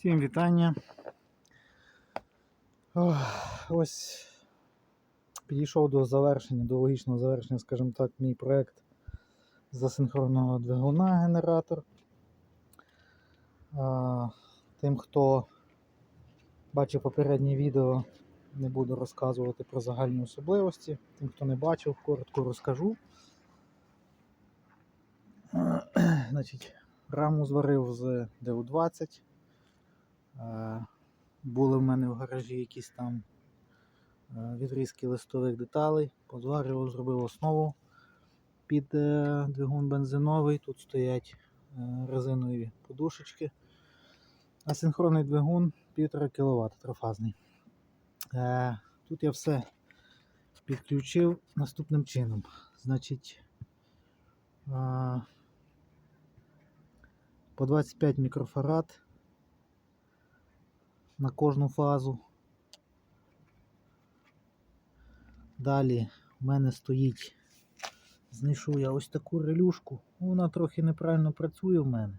Всім вітання. Ось підійшов до завершення, до логічного завершення, скажімо так, мій проєкт асинхронного двигуна генератор. Тим, хто бачив попереднє відео, не буду розказувати про загальні особливості. Тим, хто не бачив, коротко розкажу. Значить, раму зварив з ДУ-20. Е, Були в мене в гаражі якісь там е, відрізки листових деталей. Позварював, зробив основу під е, двигун бензиновий. Тут стоять е, резинові подушечки. Асинхронний двигун 1,5 кВт трофазний. Тут я все підключив наступним чином. Значить, по 25 мікрофарад на кожну фазу. Далі в мене стоїть, знайшов я ось таку релюшку. Вона трохи неправильно працює в мене.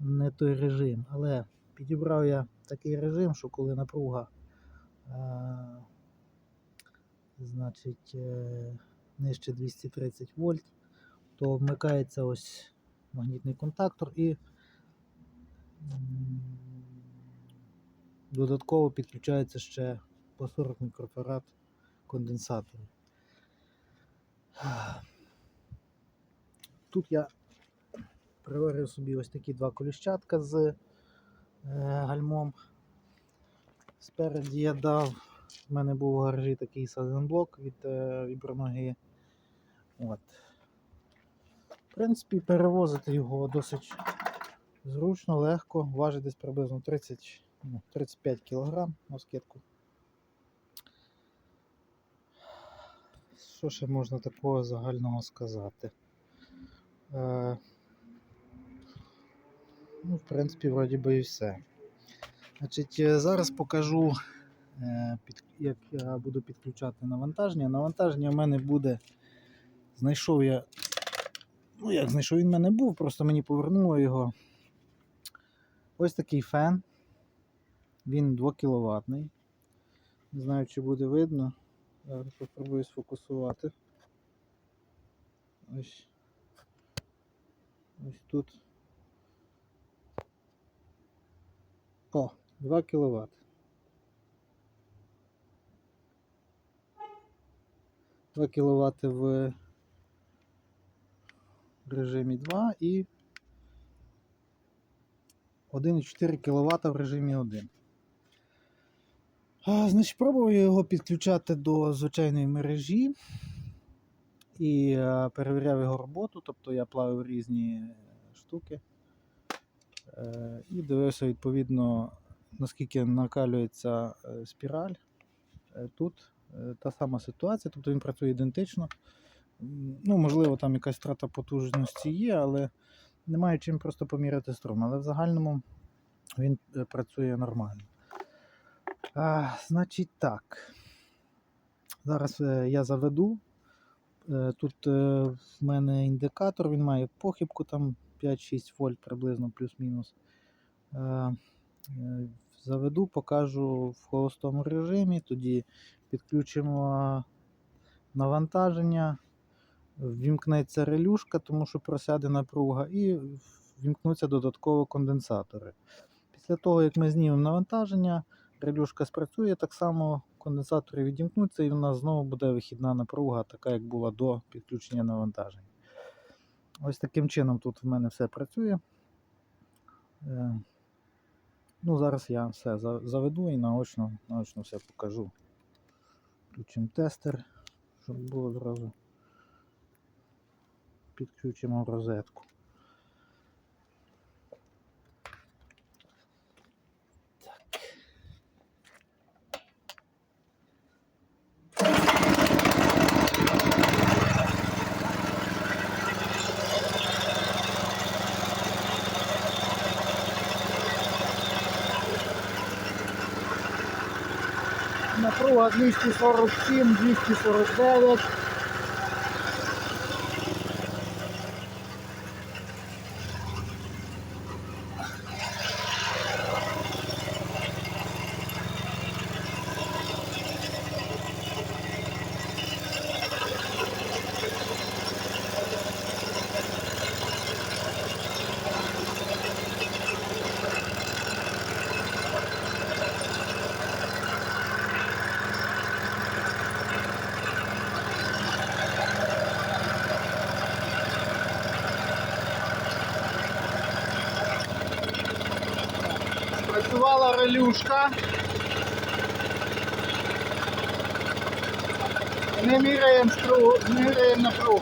Не той режим, але підібрав я такий режим, що коли напруга е, значить е, нижче 230 вольт, то вмикається ось магнітний контактор і додатково підключається ще по 40 мікрофарад конденсаторів. Тут я приварив собі ось такі два коліщатка з е, гальмом. Спереді я дав, в мене був у гаражі такий сазенблок від е, віброноги. От. В принципі, перевозити його досить зручно, легко, важить десь приблизно 30, ну, 35 кг на скидку. Що ще можна такого загального сказати? Е, ну, в принципі, вроді би і все. Значить, е, зараз покажу, е, під, як я буду підключати навантаження. Навантаження в мене буде. Знайшов я. Ну, як знайшов, він в мене був, просто мені повернуло його. Ось такий фен. Він 2 кВт. Не знаю, чи буде видно. Зараз спробую сфокусувати. Ось. Ось тут. О, 2 кВт. Два кВт в режимі 2 і 1,4 кВт в режимі 1. Значить, пробував його підключати до звичайної мережі і е, перевіряв його роботу, тобто я плавив різні е, штуки е, і дивився відповідно, наскільки накалюється спіраль. Тут та сама ситуація, тобто він працює ідентично. Ну, можливо, там якась втрата потужності є, але немає чим просто поміряти струм. Але в загальному він працює нормально. А, значить так. Зараз е, я заведу. Е, тут е, в мене індикатор, він має похибку там 5-6 вольт приблизно плюс-мінус. Заведу, покажу в холостому режимі, тоді підключимо навантаження, ввімкнеться релюшка, тому що просяде напруга, і ввімкнуться додатково конденсатори. Після того, як ми знімемо навантаження, релюшка спрацює, так само конденсатори відімкнуться і в нас знову буде вихідна напруга, така як була до підключення навантаження. Ось таким чином тут в мене все працює. Е, Ну, Зараз я все заведу і наочно, наочно все покажу. Включимо тестер, щоб було зразу. Підключимо розетку. Напруга 247, 249. Релюшка. Не міряємо стру, міряємо напругу.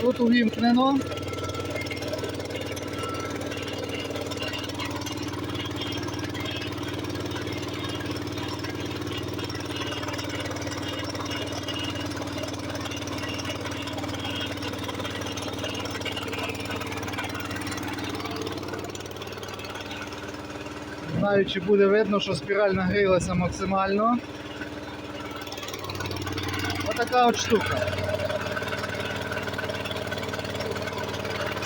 Тут увімкнено. Знаю, чи буде видно, що спіраль нагрілася максимально. Отака от штука.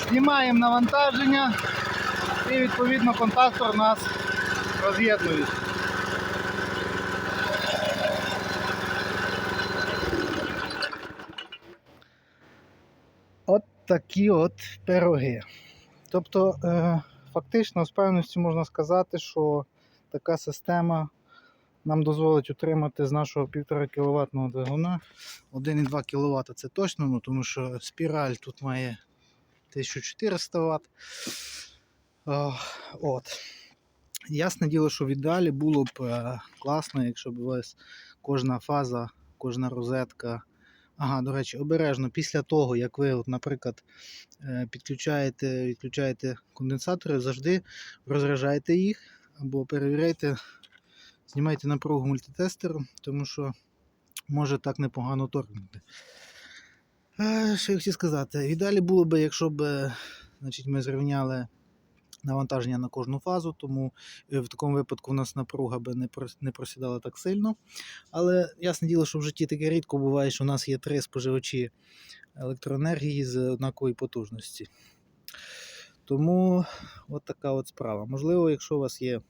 Знімаємо навантаження і відповідно контактор нас роз'єднують. От такі от пироги. Тобто, е, фактично, з певністю можна сказати, що така система нам дозволить отримати з нашого 1,5 кВт двигуна 1,2 кВт це точно, ну, тому що спіраль тут має 1400 Вт. От. Ясне діло, що в ідеалі було б е, класно, якщо б у вас кожна фаза, кожна розетка. Ага, до речі, обережно, після того, як ви, от, наприклад, е, підключаєте, відключаєте конденсатори, завжди розряджайте їх або перевіряйте, знімайте напругу мультитестером, тому що може так непогано торкнути. Е, Що я хотів сказати? Ідеалі було б, якщо б е, значить, ми зрівняли навантаження на кожну фазу, тому е, в такому випадку у нас напруга би не просідала так сильно. Але ясне діло, що в житті таке рідко буває, що у нас є три споживачі електроенергії з однакової потужності. Тому от така от справа. Можливо, якщо у вас є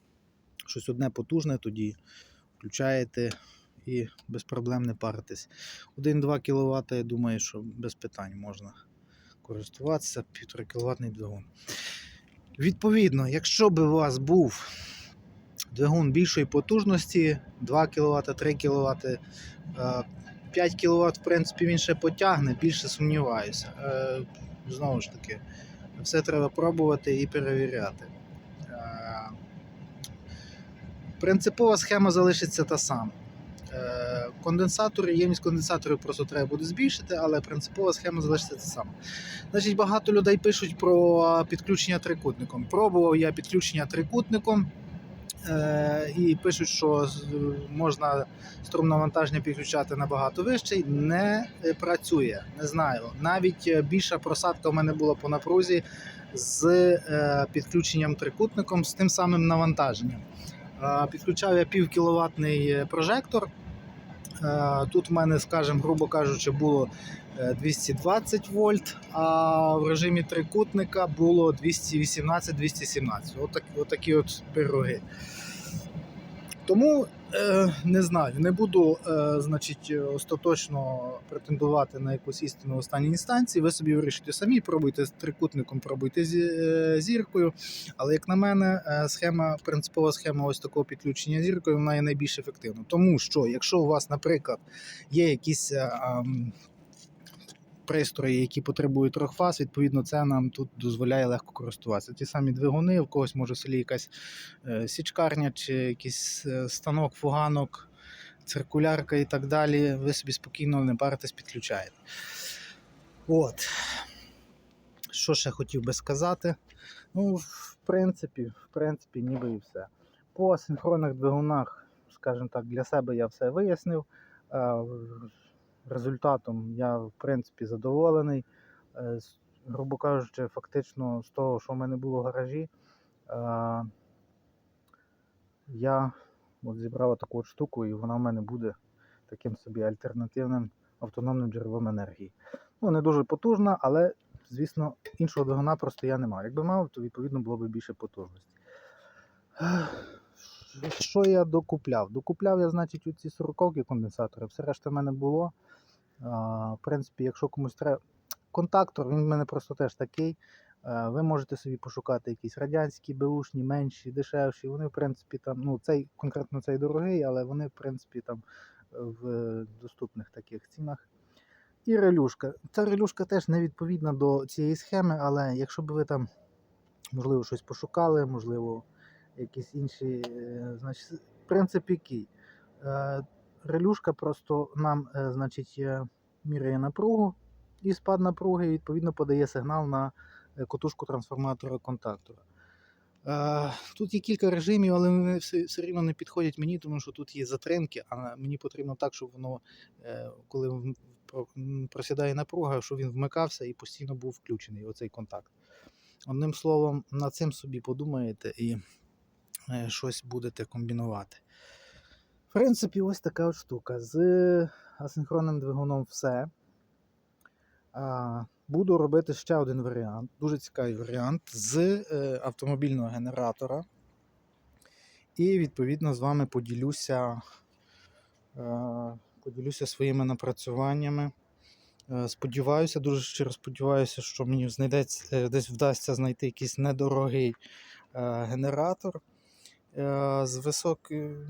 щось одне потужне, тоді включаєте і без проблем не паритесь. 1-2 кВт, я думаю, що без питань можна користуватися 1,5 кВт двигун. Відповідно, якщо б у вас був двигун більшої потужності, 2 кВт, 3 кВт, 5 кВт, в принципі, він ще потягне, більше сумніваюся. Е, Знову ж таки, все треба пробувати і перевіряти. Е, Принципова схема залишиться та сама. Конденсатори, ємність конденсаторів просто треба буде збільшити, але принципова схема залишиться та сама. Значить, багато людей пишуть про підключення трикутником. Пробував я підключення трикутником. Е, і пишуть, що можна струм навантаження підключати набагато вищий. Не е, працює. Не знаю. Навіть е, більша просадка в мене була по напрузі з підключенням трикутником з тим самим навантаженням. Підключав я пів кіловатний прожектор. Е, Тут в мене, скажімо, грубо кажучи, було е, 220 вольт, а в режимі трикутника було 218-217. Отак, отакі от пироги. Тому е, не знаю, не буду е, значить, остаточно претендувати на якусь істину в останній інстанції. Ви собі вирішите самі, пробуйте з трикутником, пробуйте з е, зіркою. Але як на мене, е, схема, принципова схема ось такого підключення зіркою, вона є найбільш ефективна. Тому що, якщо у вас, наприклад, є якісь. е, ам, Пристрої, які потребують трьох фаз, відповідно, це нам тут дозволяє легко користуватися. Ті самі двигуни, в когось може в селі якась е, січкарня чи якийсь е, станок, фуганок, циркулярка і так далі. Ви собі спокійно не паритесь, підключаєте. От. Що ще хотів би сказати? Ну, в принципі, в принципі, ніби і все. По синхронних двигунах, скажімо так, для себе я все вияснив. Е, Результатом я, в принципі, задоволений. Е, Грубо кажучи, фактично з того, що в мене було в гаражі, е, я от зібрав таку от штуку, і вона в мене буде таким собі альтернативним автономним джерелом енергії. Ну, не дуже потужна, але, звісно, іншого двигуна просто я не мав. Якби мав, то відповідно було б більше потужності. Що я докупляв? Докупляв я, значить, ці 40 конденсатори, все решта в мене було. В принципі, якщо комусь треба. Контактор, він в мене просто теж такий. Е, Ви можете собі пошукати якісь радянські, беушні, менші, дешевші. Вони, в принципі, там, ну, цей конкретно цей дорогий, але вони, в принципі, там в доступних таких цінах. І релюшка. Ця релюшка теж не відповідна до цієї схеми, але якщо б ви там, можливо, щось пошукали, можливо, якісь інші, е, значить, принцип який? Релюшка просто нам, е, значить, е, міряє напругу і спад напруги, і відповідно подає сигнал на е, котушку трансформатора контактора. Тут є кілька режимів, але вони все, все рівно не підходять мені, тому що тут є затримки, а мені потрібно так, щоб воно, коли просідає напруга, щоб він вмикався і постійно був включений оцей контакт. Одним словом, над цим собі подумаєте і щось будете комбінувати. В принципі, ось така от штука. З асинхронним двигуном все. Буду робити ще один варіант, дуже цікавий варіант з е, автомобільного генератора. І відповідно з вами поділюся, е, поділюся своїми напрацюваннями. Е, Сподіваюся, дуже щиро сподіваюся, що мені знайдеться, е, десь вдасться знайти якийсь недорогий е, генератор е, з високою,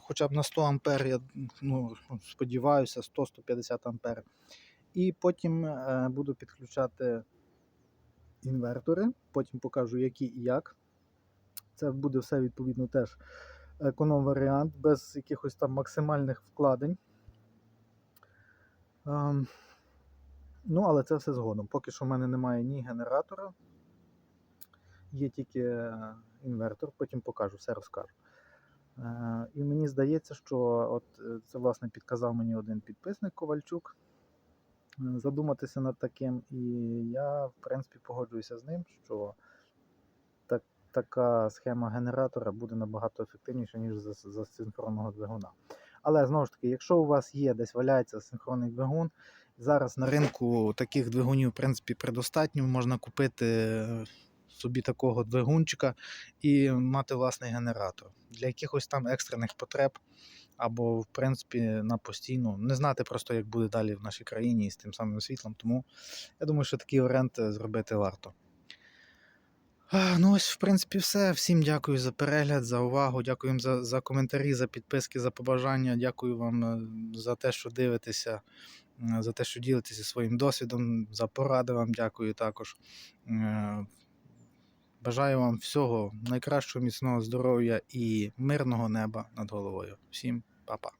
хоча б на 100 ампер, я ну, сподіваюся, 100-150 ампер. І потім е, буду підключати інвертори, потім покажу, які і як. Це буде все відповідно теж економ-варіант, без якихось там максимальних вкладень. Ем, ну, але це все згодом. Поки що в мене немає ні генератора, є тільки е, інвертор, потім покажу, все розкажу. Е, і мені здається, що от е, це власне підказав мені один підписник Ковальчук е, задуматися над таким. І я, в принципі, погоджуюся з ним, що так, така схема генератора буде набагато ефективніша, ніж за, за синхронного двигуна. Але знову ж таки, якщо у вас є десь валяється синхронний двигун, зараз на ринку таких двигунів, в принципі, предостатньо, можна купити собі такого двигунчика і мати власний генератор для якихось там екстрених потреб, або, в принципі, на постійну. Не знати просто, як буде далі в нашій країні з тим самим світлом. Тому я думаю, що такий варіант е, зробити варто. Ну, ось, в принципі, все. Всім дякую за перегляд, за увагу. Дякую за, за коментарі, за підписки, за побажання. Дякую вам е, за те, що дивитеся, е, за те, що ділитеся своїм досвідом, за поради вам дякую також. Бажаю вам всього найкращого, міцного здоров'я і мирного неба над головою. Всім па-па.